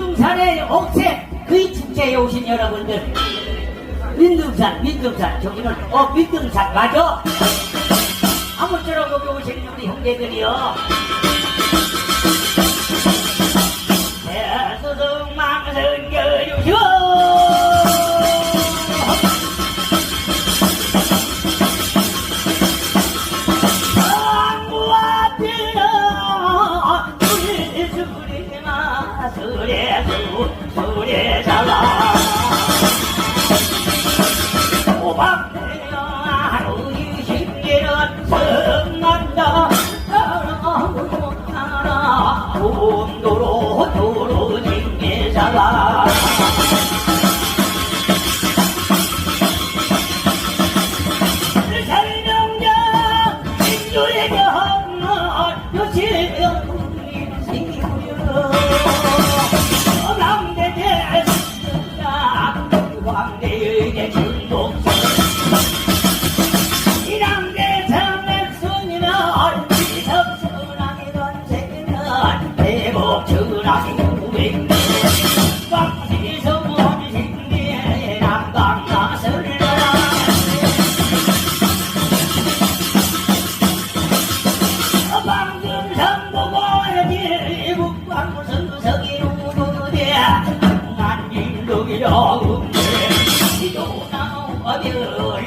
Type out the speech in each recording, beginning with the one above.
민둥산의 옥새 그 축제에 오신 여러분들. 민둥산 민둥산. 저기는 어 민둥산. 맞아? 아무쪼록 여기 오신 우리 형제들이요 Lord.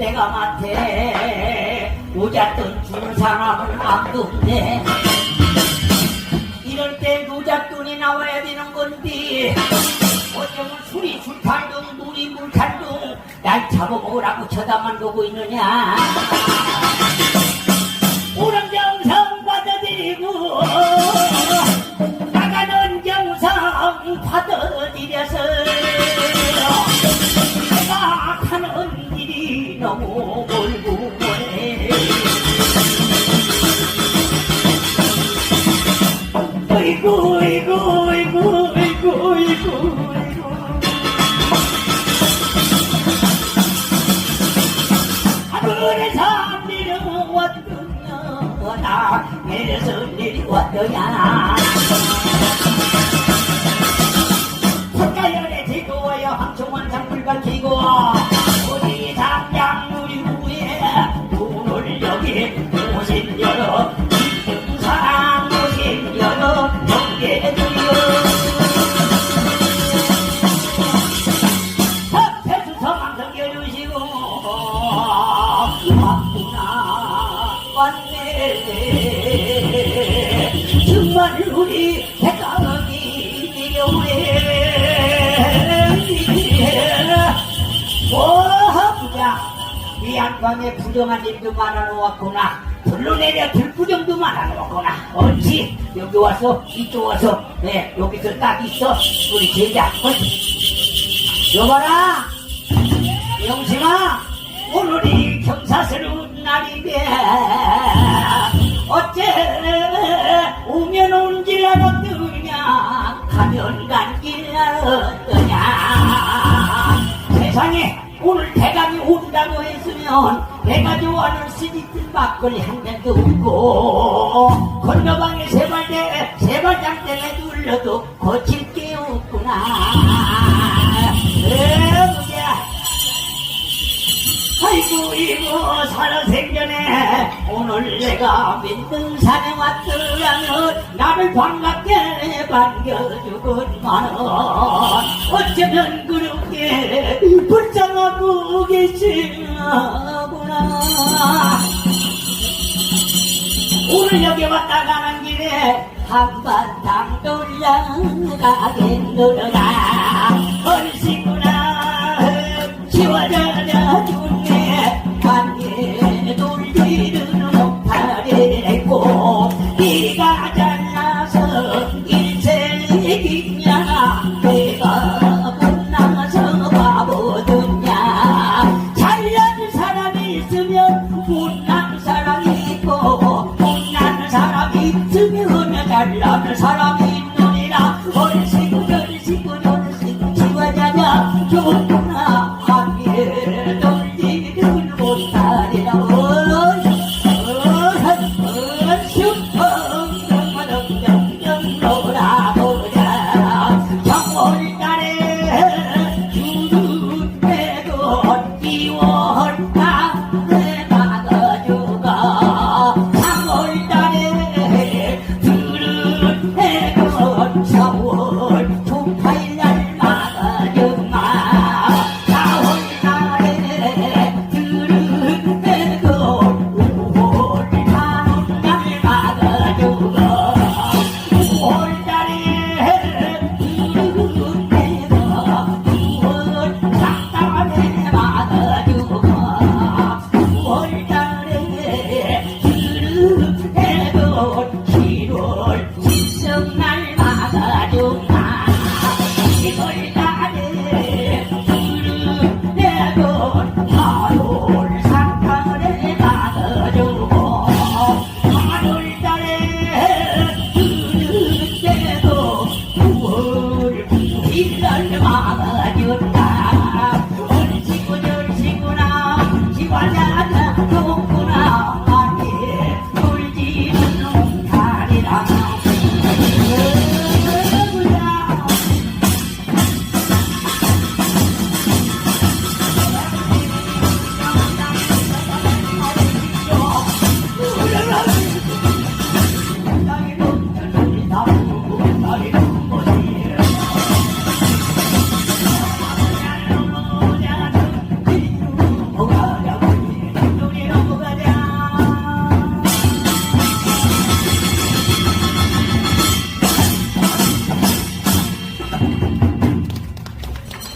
터줏대가 많대. 노잣돈 줄 사람은 아무도 없네 이럴 때 노잣돈이 나와야 되는 건데 어쩌면 술이 술탄둥 물이 물탄둥 날 잡아먹으라고 쳐다만 보고 있느냐 내려왔더냐 석가열에 지고와요 황청원 장불 밝히고 우리 당장 우리 후에 돈을 여기 오신 여러 사랑 오신 여러 경계들이여 협회수 서망성 여주시고 왔구나 왔네 이 안방에 부정한 일도 많아놓았구나. 불러내려 들부정도 많아놓았구나. 옳지. 여기 와서 이쪽 와서 네 여기서 딱 있어. 우리 제자 어디 여봐라. 영심아 오늘이 경사스러운 날인데 어째 알았더냐 가면 간길 알았더냐? 세상에 오늘 대감이 온다고 했으면 내가 좋아하는 스니트 막걸리 한 잔도 없고 건너방에 세발대 세발장대에 눌러도 거칠 게 없구나 이거 살아생전에 오늘 내가 민등산에 왔더라면 나를 반갑게 반겨주건만 어쩌면 그렇게 불쌍하고 계시구나. 오늘 여기 왔다 가는 길에 한바탕 돌려가겠노라 얼씨구나 지워져라 pensar a mí no dirá, por eso.